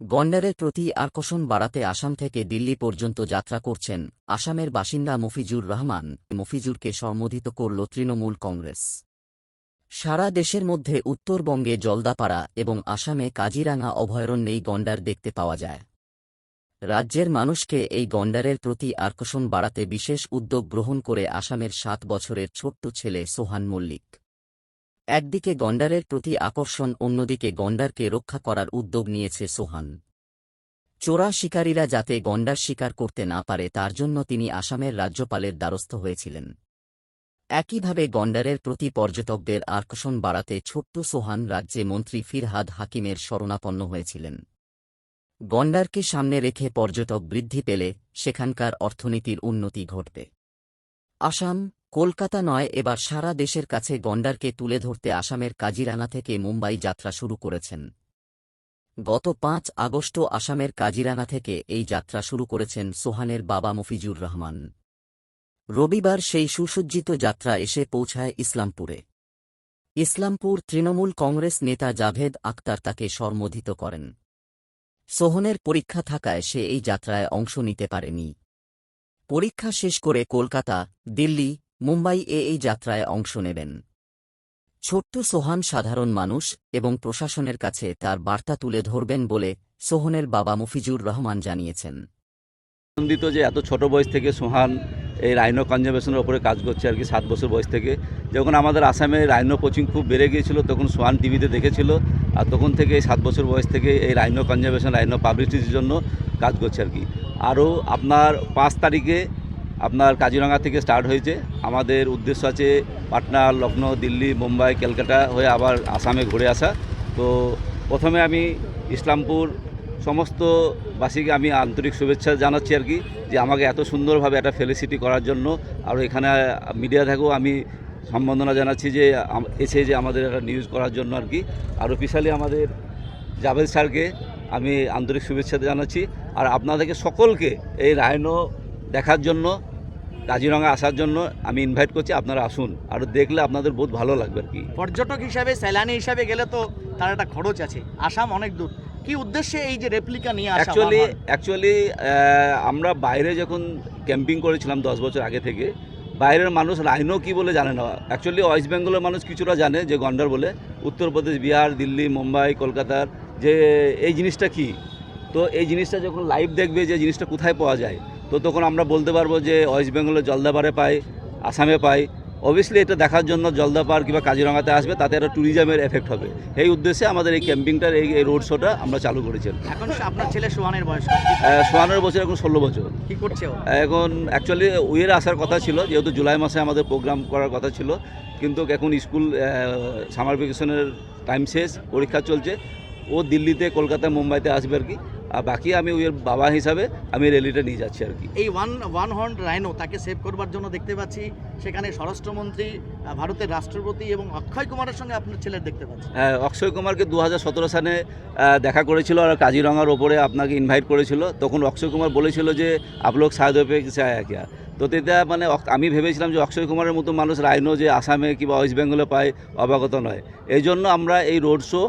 গন্ডারের প্রতি আকর্ষণ বাড়াতে আসাম থেকে দিল্লি পর্যন্ত যাত্রা করছেন আসামের বাসিন্দা মফিজুর রহমান। মফিজুরকে সম্বোধিত করল তৃণমূল কংগ্রেস। সারা দেশের মধ্যে উত্তরবঙ্গে জলদাপাড়া এবং আসামে কাজিরাঙা অভয়ারণ্যেই গন্ডার দেখতে পাওয়া যায়। রাজ্যের মানুষকে এই গন্ডারের প্রতি আকর্ষণ বাড়াতে বিশেষ উদ্যোগ গ্রহণ করে আসামের সাত বছরের ছোট্ট ছেলে সোহান মল্লিক। একদিকে গন্ডারের প্রতি আকর্ষণ, অন্যদিকে গন্ডারকে রক্ষা করার উদ্যোগ নিয়েছে সোহান। চোরা শিকারীরা যাতে গন্ডার শিকার করতে না পারে, তার জন্য তিনি আসামের রাজ্যপালের দ্বারস্থ হয়েছিলেন। একইভাবে গন্ডারের প্রতি পর্যটকদের আকর্ষণ বাড়াতে ছোট্ট সোহান রাজ্যে মন্ত্রী ফিরহাদ হাকিমের শরণাপন্ন হয়েছিলেন। গন্ডারকে সামনে রেখে পর্যটক বৃদ্ধি পেলে সেখানকার অর্থনীতির উন্নতি ঘটবে। আসাম কলকাতা নয়, এবার সারা দেশের কাছে গন্ডারকে তুলে ধরতে আসামের কাজিরানা থেকে মুম্বাই যাত্রা শুরু করেছেন। গত পাঁচ আগস্ট আসামের কাজিরানা থেকে এই যাত্রা শুরু করেছেন সোহানের বাবা মফিজুর রহমান। রবিবার সেই সুসজ্জিত যাত্রা এসে পৌঁছায় ইসলামপুরে। ইসলামপুর তৃণমূল কংগ্রেস নেতা জাভেদ আক্তার তাকে সম্বোধিত করেন। সোহনের পরীক্ষা থাকায় সে এই যাত্রায় অংশ নিতে পারেনি। পরীক্ষা শেষ করে কলকাতা, দিল্লি মুম্বাই এ এই যাত্রায় অংশ নেবেন। ছোট্ট সোহান সাধারণ মানুষ এবং প্রশাসনের কাছে তার বার্তা তুলে ধরবেন বলে সোহনের বাবা মফিজুর রহমান জানিয়েছেন। আনন্দিত যে এত ছোট বয়স থেকে সোহান এই রাইনো কনজারভেশনের ওপরে কাজ করছে আর কি, সাত বছর বয়স থেকে। যখন আমাদের আসামে রাইনো কোচিং খুব বেড়ে গিয়েছিল, তখন সোহান টিভিতে দেখেছিল আর তখন থেকে এই সাত বছর বয়স থেকে এই রাইনো কনজারভেশন, রাইনো পাবলিসিটির জন্য কাজ করছে আর কি। আরও আপনার পাঁচ তারিখে আপনার কাজিরাঙা থেকে স্টার্ট হয়েছে। আমাদের উদ্দেশ্য আছে পাটনা লখনৌ দিল্লি, মুম্বাই, ক্যালকাটা হয়ে আবার আসামে ঘুরে আসা। তো প্রথমে আমি ইসলামপুর সমস্ত বাসীকে আমি আন্তরিক শুভেচ্ছা জানাচ্ছি আর কি, যে আমাকে এত সুন্দরভাবে একটা ফেলিসিটি করার জন্য। আর এখানে মিডিয়া থেকেও আমি সম্বর্ধনা জানাচ্ছি যে এসে যে আমাদের একটা নিউজ করার জন্য আর কি। আর অফিসিয়ালি আমাদের জাভেদ স্যারকে আমি আন্তরিক শুভেচ্ছা জানাচ্ছি। আর আপনাদেরকে সকলকে এই রায়নো দেখার জন্য কাজিরঙা আসার জন্য আমি ইনভাইট করছি আপনারা আসুন। আর দেখলে আপনাদের বহুত ভালো লাগবে আর কি। পর্যটক হিসাবে সেলানি হিসাবে গেলে তো তার একটা খরচ আছে। আসাম অনেক দূর। কি উদ্দেশ্যে এই যে রেপ্লিকা নিয়ে আসা অ্যাকচুয়ালি অ্যাকচুয়ালি আমরা বাইরে যখন ক্যাম্পিং করেছিলাম দশ বছর আগে থেকে বাইরের মানুষ রাইনো কি বলে জানে না। অ্যাকচুয়ালি ওয়েস্ট বেঙ্গলের মানুষ কিছুটা জানে যে গন্ডার বলে। উত্তরপ্রদেশ বিহার দিল্লি মুম্বাই কলকাতার যে এই জিনিসটা কি? তো এই জিনিসটা যখন লাইভ দেখবে যে জিনিসটা কোথায় পাওয়া যায় তো তখন আমরা বলতে পারব যে ওয়েস্ট বেঙ্গলে জলদাপাড়ে পাই আসামে পাই। অবভিয়াসলি এটা দেখার জন্য জলদাপাড় কিংবা কাজিরঙাতে আসবে তাতে একটা ট্যুরিজমের এফেক্ট হবে। এই উদ্দেশ্যে আমাদের এই ক্যাম্পিংটার এই এই রোড শোটা আমরা চালু করেছি এখন আপনার ছেলে সোহানের বয়স কত? সোয়ানের বছর এখন ষোলো বছর। কি করছে এখন অ্যাকচুয়ালি উইয়ের আসার কথা ছিল যেহেতু জুলাই মাসে আমাদের প্রোগ্রাম করার কথা ছিল কিন্তু এখন স্কুল সামার ভ্যাকেশনের টাইম শেষ পরীক্ষা চলছে। ও দিল্লিতে কলকাতা মুম্বাইতে আসবে আর কি। আর বাকি আমি উইয়ের বাবা হিসাবে আমি র্যালিটা নিয়ে যাচ্ছি আর কি। এই ওয়ান ওয়ান হর্ন রাইনো তাকে সেভ করবার জন্য দেখতে পাচ্ছি। সেখানে স্বরাষ্ট্রমন্ত্রী ভারতের রাষ্ট্রপতি এবং অক্ষয় কুমারের সঙ্গে আপনার ছেলের দেখতে পাচ্ছি। হ্যাঁ, অক্ষয় কুমারকে দু হাজার সতেরো সালে দেখা করেছিল আর কাজিরঙার ওপরে আপনাকে ইনভাইট করেছিল। তখন অক্ষয় কুমার বলেছিল যে আপলোক সাহায্য চায় কিয়া? তো তেটা মানে আমি ভেবেছিলাম যে অক্ষয় কুমারের মতো মানুষ রাইনো যে আসামে কিংবা ওয়েস্ট বেঙ্গলে পায় অবগত নয়। এই জন্য আমরা এই রোড শো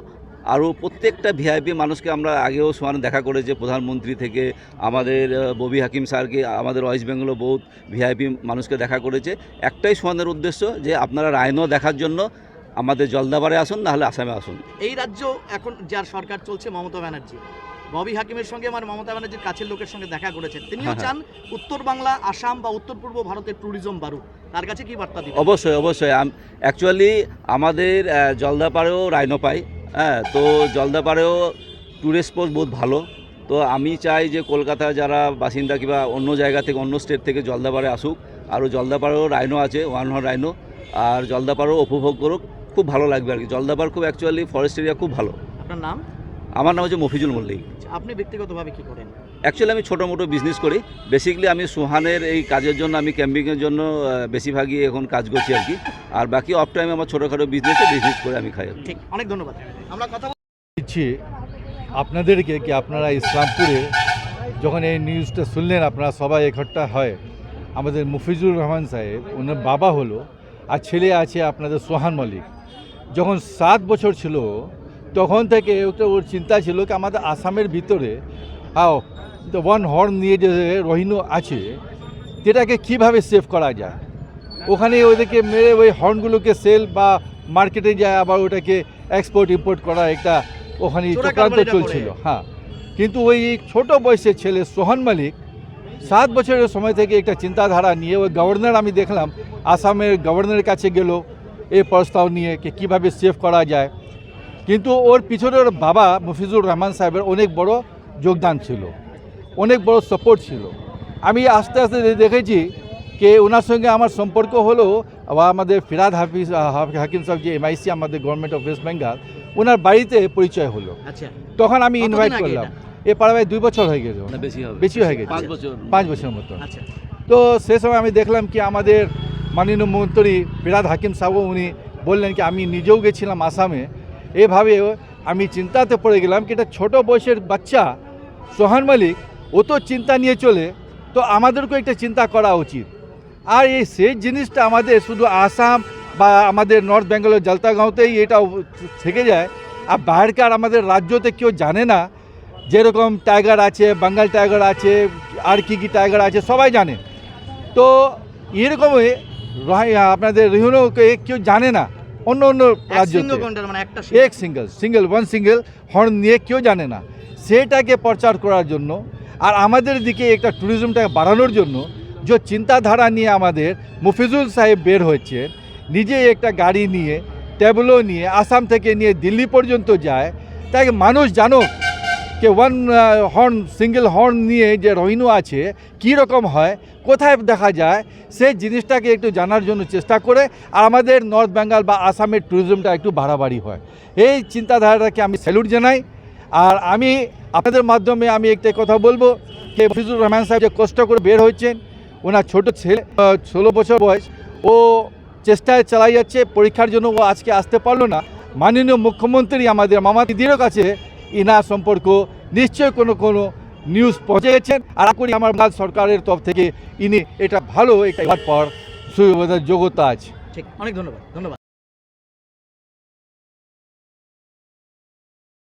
আরও প্রত্যেকটা ভিআইপি মানুষকে আমরা আগেও সমান দেখা করেছে প্রধানমন্ত্রী থেকে আমাদের ববি হাকিম স্যারকে আমাদের ওয়েস্ট বেঙ্গলে বহুত ভিআইপি মানুষকে দেখা করেছে। একটাই সমানের উদ্দেশ্য যে আপনারা রাইনো দেখার জন্য আমাদের জলদাবারে আসুন নাহলে আসামে আসুন। এই রাজ্য এখন যার সরকার চলছে মমতা ব্যানার্জি। ববি হাকিমের সঙ্গে আমার মমতা ব্যানার্জির কাছের লোকের সঙ্গে দেখা করেছেন তিনিও হ্যাঁ, চান উত্তর বাংলা আসাম বা উত্তর পূর্ব ভারতের ট্যুরিজম বাড়ুক। তার কাছে কি বার্তা দিবেন? অবশ্যই অবশ্যই। অ্যাকচুয়ালি আমাদের জলদাপাড়েও রাইনো পাই হ্যাঁ তো জলদাপাড়েও ট্যুরিস্ট স্পট বহুত ভালো। তো আমি চাই যে কলকাতা যারা বাসিন্দা কিংবা অন্য জায়গা থেকে, অন্য স্টেট থেকে জলদাপাড়ে আসুক। আরও জলদাপাড়েও রাইনো আছে ওয়ান হর্ন রাইনো আর জলদাপাড়েও উপভোগ করুক, খুব ভালো লাগবে আর কি। জলদাপাড় খুব অ্যাকচুয়ালি ফরেস্ট এরিয়া খুব ভালো। আপনার নাম? আমার নাম হচ্ছে মফিজুল মল্লিক। আপনি ব্যক্তিগতভাবে কি করেন? অ্যাকচুয়ালি আমি ছোটো মোটো বিজনেস করি। বেসিক্যালি আমি সুহানের এই কাজের জন্য আমি ক্যাম্পিংয়ের জন্য বেশিরভাগই এখন কাজ করছি আর কি। আর বাকি অফ টাইমে আমার ছোটোখাটো বিজনেসে বিজনেস করে আমি খাই ঠিক অনেক ধন্যবাদ। আমরা কথা দিচ্ছি আপনাদেরকে কি আপনারা ইসলামপুরে যখন এই নিউজটা শুনলেন আপনারা সবাই একট্টা হয়। আমাদের মুফিজুর রহমান সাহেব ওনার বাবা হলো আর ছেলে আছে আপনাদের সোহান মল্লিক। যখন সাত বছর ছিল তখন থেকে ওটা ওর চিন্তা ছিল কি আমাদের আসামের ভিতরে হাও ওয়ান হর্ন নিয়ে যে রহিনু আছে সেটাকে কীভাবে সেভ করা যায়? ওখানে ওদেরকে মেরে ওই হর্নগুলোকে সেল বা মার্কেটে যায় আবার ওটাকে এক্সপোর্ট ইম্পোর্ট করা একটা ওখানে চক্রান্ত চলছিল হ্যাঁ। কিন্তু ওই ছোট বয়সের ছেলে সোহান মালিক সাত বছরের সময় থেকে একটা চিন্তাধারা নিয়ে ওই গভর্নর আমি দেখলাম আসামের গভর্নরের কাছে গেল এই প্রস্তাব নিয়ে কি কীভাবে সেভ করা যায়। কিন্তু ওর পিছনে ওর বাবা মফিজুর রহমান সাহেবের অনেক বড় যোগদান ছিল অনেক বড় সাপোর্ট ছিল। আমি আস্তে আস্তে দেখেছি যে ওনার সঙ্গে আমার সম্পর্ক হলো আবার আমাদের ফিরাদ হাফিজ হাকিম সাহেব যে এমআইসি আমাদের গভর্নমেন্ট অফ ওয়েস্ট বেঙ্গল ওনার বাড়িতে পরিচয় হলো। আচ্ছা। তখন আমি ইনভাইট করলাম? এ পাড়ায় দুই বছর হয়ে গেছে। বেশি হয়ে গেছে। পাঁচ বছর। মতো। আচ্ছা। তো সে সময় আমি দেখলাম কি আমাদের মাননীয় মন্ত্রী ফিরাদ হাকিম সাহেব উনি বললেন কি আমি নিজেও গেছিলাম আসামে। এভাবে আমি চিন্তাতে পড়ে গেলাম কি এটা ছোটো বয়সের বাচ্চা, সোহান মালিক, ও তো চিন্তা নিয়ে চলে, তো আমাদেরকেও একটা চিন্তা করা উচিত। আর এই সেই জিনিসটা আমাদের শুধু আসাম বা আমাদের নর্থ বেঙ্গলের জলতাগাঁওতেই এটা থেকে যায়। আর বাইরেকার আমাদের রাজ্যতে কেউ জানে না যেরকম টাইগার আছে, বাঙ্গাল টাইগার আছে, আর কি কি টাইগার আছে, সবাই জানে। তো এরকমই আপনাদের রিহুনোকে কেউ জানে না। অন্য অন্য একটা এক single single one single horn নিয়ে কেউ জানে না। সেটাকে প্রচার করার জন্য আর আমাদের দিকে একটা ট্যুরিজমটাকে বাড়ানোর জন্য যে চিন্তাধারা নিয়ে আমাদের মুফিজুল সাহেব বের হয়েছে নিজে একটা গাড়ি নিয়ে ট্যাবলো নিয়ে আসাম থেকে নিয়ে দিল্লি পর্যন্ত যায় তাকে মানুষ জানুক যে ওয়ান হর্ন সিঙ্গেল হর্ন নিয়ে যে রহিনু আছে, কী রকম হয়, কোথায় দেখা যায়, সেই জিনিসটাকে একটু জানার জন্য চেষ্টা করে আর আমাদের নর্থ বেঙ্গল বা আসামের ট্যুরিজমটা একটু বাড়াবাড়ি হয়। এই চিন্তাধারাটাকে আমি স্যালুট জানাই আর আমি আপনাদের মাধ্যমে আমি একটা কথা বলব যে ফিজুর রহমান সাহেব যে কষ্ট করে বের হয়েছেন, ওনার ছোট ছেলে ষোলো বছর বয়স, ও চেষ্টায় চালাই যাচ্ছে, পরীক্ষার জন্য ও আজকে আসতে পারল না। মাননীয় মুখ্যমন্ত্রী আমাদের মামা দিদিরও কাছে ইনা সম্পর্ক নিশ্চয় কোনো কোনো নিউজ পৌঁছেছেন। আর করি আমার ভারত সরকারের তরফ থেকে ইনি এটা ভালো একটা পর সুবিধার যোগ্যতা আছে ঠিক, অনেক ধন্যবাদ ধন্যবাদ।